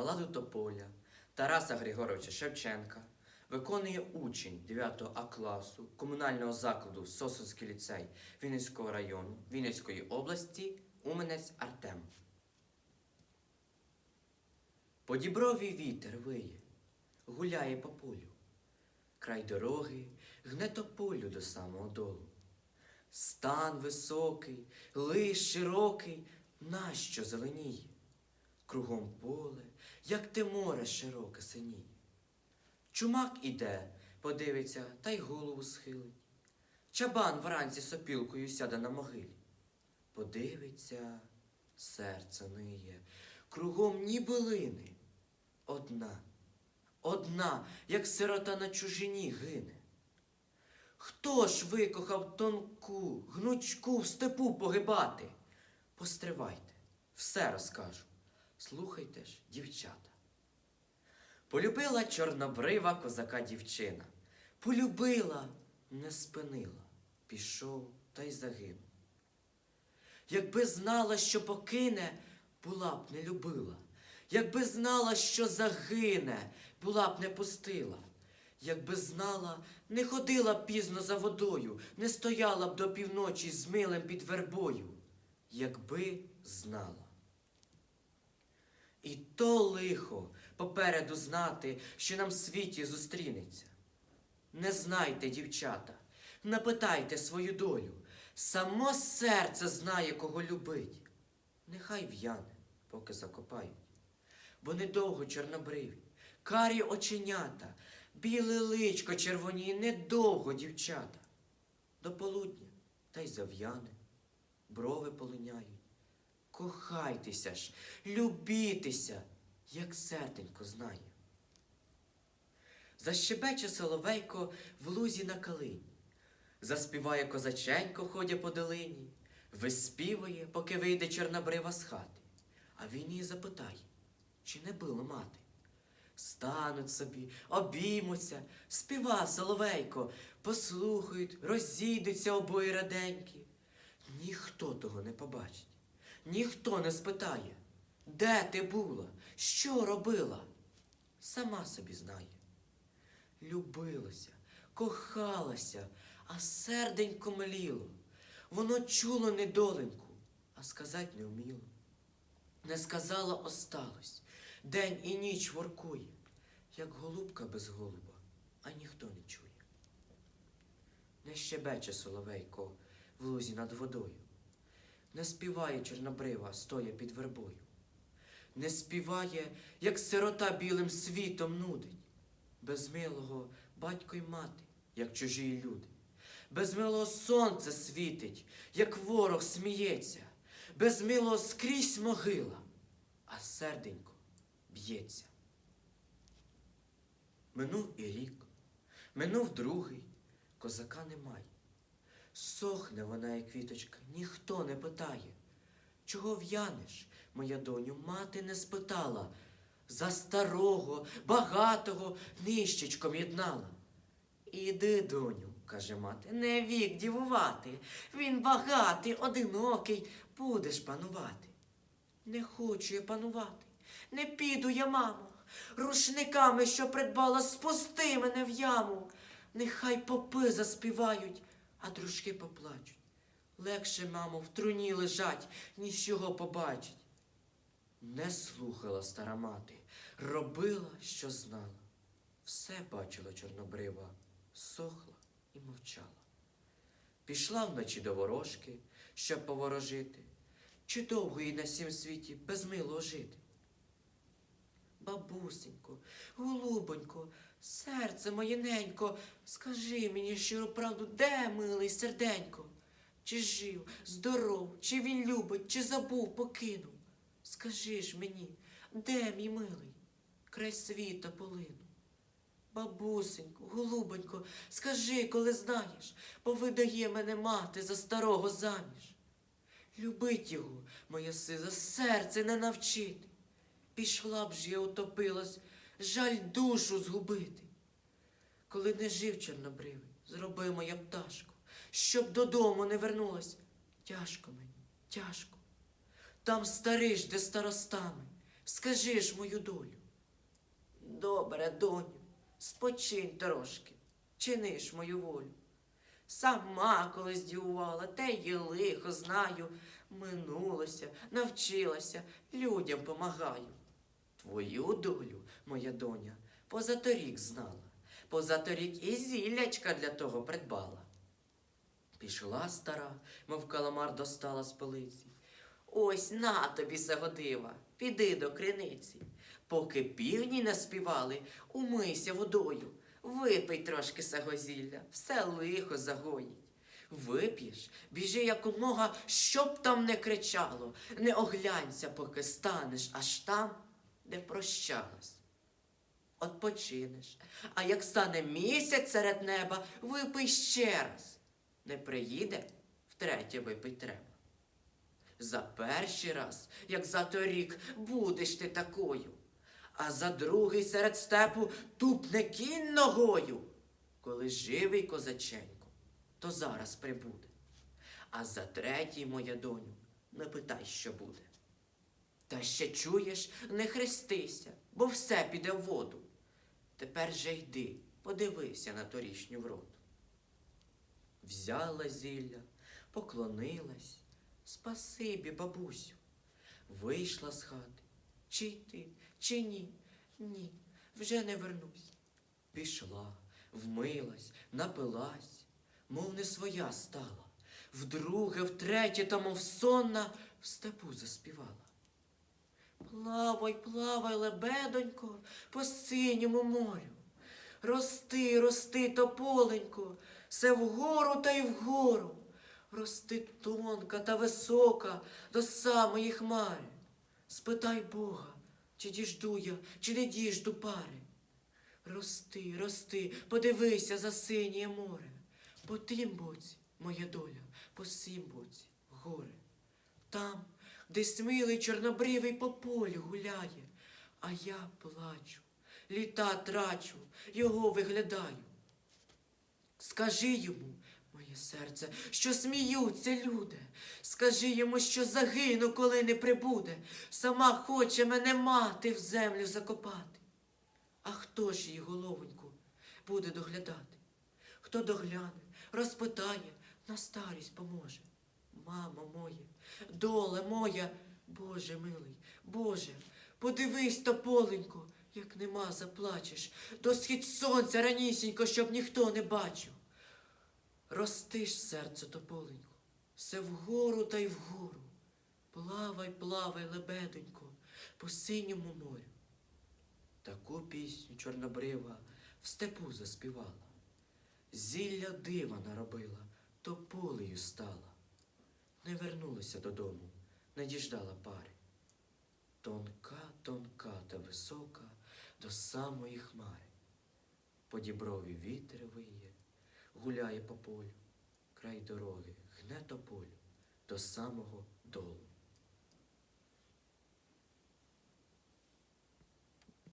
баладу Тополя Тараса Григоровича Шевченка виконує учень 9 А класу комунального закладу Сосонський ліцей Вінницького району Вінницької області Уменець Артем. По діброві вітер виє, гуляє по полю. Край дороги гне тополю до самого долу. Стан високий, лиш широкий, нащо зеленіє? Кругом поле, як те море широке синіє. Чумак іде, подивиться та й голову схилить. Чабан вранці сопілкою сяде на могилі. Подивиться, серце ниє, кругом ні билини. Одна, одна, як сирота на чужині гине. Хто ж викохав тонку, гнучку в степу погибати? Постривайте, все розкажу. Слухайте ж, дівчата. Полюбила чорнобрива козака дівчина. Полюбила, не спинила, пішов та й загинув. Якби знала, що покине, була б не любила. Якби знала, що загине, була б не пустила. Якби знала, не ходила б пізно за водою, не стояла б до півночі з милим під вербою. Якби знала. І то лихо попереду знати, що нам в світі зустрінеться. Не знайте, дівчата, напитайте свою долю. Само серце знає, кого любить. Нехай в'яне, поки закопають. Бо недовго чорнобриві, карі оченята, біле личко червоніє недовго, дівчата. До полудня та й зав'яне, брови полиняють. Кохайтеся ж, любітеся, як серденько знає. Защебече соловейко в лузі на калині, заспіває козаченько, ходя по долині, виспівує, поки вийде чорнобрива з хати, а він її запитає, чи не била мати. Стануть собі, обіймуться, співа соловейко, послухають, розійдуться обоє раденькі. Ніхто того не побачить. Ніхто не спитає, де ти була, що робила. Сама собі знає. Любилася, кохалася, а серденько мліло. Воно чуло недоленьку, а сказать не вміло. Не сказала осталось, день і ніч воркує, як голубка без голуба, а ніхто не чує. Не щебече соловейко в лузі над водою. Не співає чорнобрива, стоя під вербою. Не співає, як сирота білим світом нудить. Без милого батько й мати, як чужі люди. Без милого сонце світить, як ворог сміється. Без милого скрізь могила, а серденько б'ється. Минув і рік, минув другий, козака немає. Сохне вона, як квіточка, ніхто не питає. Чого в'янеш, моя доню, мати не спитала. За старого, багатого нищечком єднала. Іди, доню, каже мати, не вік дівувати. Він багатий, одинокий, будеш панувати. Не хочу я панувати, не піду я, мамо. Рушниками, що придбала, спусти мене в яму. Нехай попи заспівають, а дружки поплачуть. Легше, мамо, в труні лежать, ніж його побачить. Не слухала стара мати, робила, що знала. Все бачила чорнобрива, сохла і мовчала. Пішла вночі до ворожки, щоб поворожити, чи довго їй на сім світі без милого жити. Бабусенько, голубонько, серце моє ненько, скажи мені щиру правду, де милий серденько? Чи жив, здоров, чи він любить, чи забув, покинув? Скажи ж мені, де мій милий, край світа полину? Бабусенько, голубонько, скажи, коли знаєш, повидає мене мати за старого заміж. Любить його, моя сила, серце не навчити. Пішла б ж я утопилась, жаль душу згубити. Коли не жив чорнобривий, зроби моя пташко, щоб додому не вернулась. Тяжко мені, тяжко. Там старий жде старостами, скажи ж мою долю. Добре, доню, спочинь трошки, чини ж мою волю. Сама колись дівувала, те й лихо знаю. Минулося, навчилася, людям помагаю. Твою долю, моя доня, позаторік знала, позаторік і зіллячка для того придбала. Пішла стара, мов каламар достала з полиці. Ось на тобі сагодива, піди до криниці. Поки півні не співали, умийся водою, випий трошки сагозілля, все лихо загоїть. Вип'єш, біжи якомога, щоб там не кричало, не оглянься, поки станеш аж там, де прощалась. Отпочинеш, а як стане місяць серед неба, випий ще раз. Не приїде, втретє випий треба. За перший раз, як за торік, будеш ти такою, а за другий серед степу тупне кінь ногою. Коли живий козаченько, то зараз прибуде. А за третій, моя доню, не питай, що буде. Та ще чуєш, не хрестися, бо все піде в воду. Тепер же йди, подивися на торішню вроду. Взяла зілля, поклонилась. Спасибі, бабусю. Вийшла з хати. Чи йти, чи ні? Ні, вже не вернусь. Пішла, вмилась, напилась, мов не своя стала. Вдруге, втретє, та мов сонна, в степу заспівала. Плавай, плавай, лебедонько, по синьому морю. Рости, рости, тополенько, все вгору та й вгору. Рости тонка та висока до самої хмари. Спитай Бога, чи діжду я, чи не діжду пари. Рости, рости, подивися за синє море. По тим боці, моя доля, по сім боці, горе. Там, де смілий чорнобривий по полю гуляє, а я плачу, літа трачу, його виглядаю. Скажи йому, моє серце, що сміються люди. Скажи йому, що загину, коли не прибуде. Сама хоче мене мати в землю закопати. А хто ж її головоньку буде доглядати? Хто догляне, розпитає, на старість поможе. Мамо моє, доле моя, Боже милий, Боже, подивись, тополенько, як нема заплачеш, до схід сонця ранісінько, щоб ніхто не бачив. Рости ж, серце тополенько, все вгору та й вгору. Плавай, плавай, лебедонько, по синьому морю. Таку пісню чорнобрива в степу заспівала. Зілля дива наробила, тополею стала. Не вернулася додому, не діждала пари. Тонка, тонка та висока до самої хмари. По діброві вітер виє, гуляє по полю, край дороги, гне тополю до самого долу.